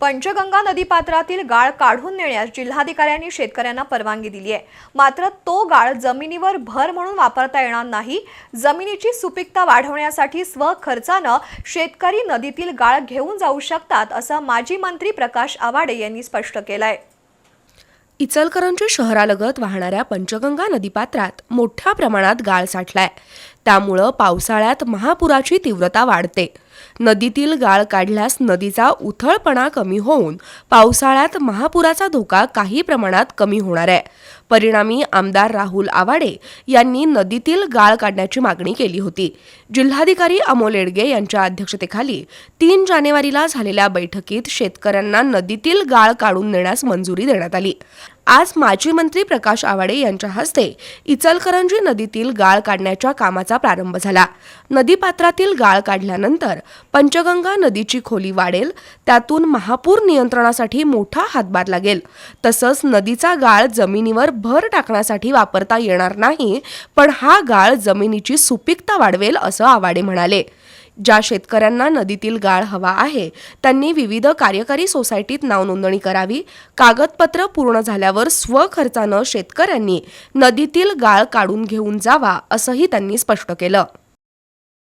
पंचगंगा नदीपात्रातील गाळ काढून नेण्यास जिल्हाधिकाऱ्यांनी शेतकऱ्यांना परवानगी दिली आहे. मात्र तो गाळ जमिनीवर भर म्हणून वापरता येणार नाही. जमिनीची सुपीकता वाढवण्यासाठी स्वखर्चानं शेतकरी नदीतील गाळ घेऊन जाऊ शकतात असं माजी मंत्री प्रकाश आवाडे यांनी स्पष्ट केलंय. इचलकरंजी शहरालगत वाहणाऱ्या पंचगंगा नदीपात्रात मोठ्या प्रमाणात गाळ साठलाय. त्यामुळं पावसाळ्यात महापुराची तीव्रता वाढते. नदीतील गाळ काढल्यास नदीचा उथळपणा कमी होऊन पावसाळ्यात महापुराचा धोका काही प्रमाणात कमी होणार आहे. परिणामी आमदार राहुल आवाडे यांनी नदीतील गाळ काढण्याची मागणी केली होती. जिल्हाधिकारी अमोल एडगे यांच्या अध्यक्षतेखाली तीन जानेवारीला झालेल्या बैठकीत शेतकऱ्यांना नदीतील गाळ काढून देण्यास मंजुरी देण्यात आली. आज माजी मंत्री प्रकाश आवाडे यांच्या हस्ते इचलकरंजी नदीतील गाळ काढण्याच्या कामाचा प्रारंभ झाला. नदीपात्रातील गाळ काढल्यानंतर पंचगंगा नदीची खोली वाढेल त्यातून महापूर नियंत्रणासाठी मोठा हातभार लागेल. तसंच नदीचा गाळ जमिनीवर भर टाकण्यासाठी वापरता येणार नाही पण हा गाळ जमिनीची सुपीकता वाढवेल असं आवाडे म्हणाले. ज्या शेतकऱ्यांना नदीतील गाळ हवा आहे त्यांनी विविध कार्यकारी सोसायटीत नावनोंदणी करावी. कागदपत्र पूर्ण झाल्यावर स्वखर्चानं शेतकऱ्यांनी नदीतील गाळ काढून घेऊन जावा असंही त्यांनी स्पष्ट केलं.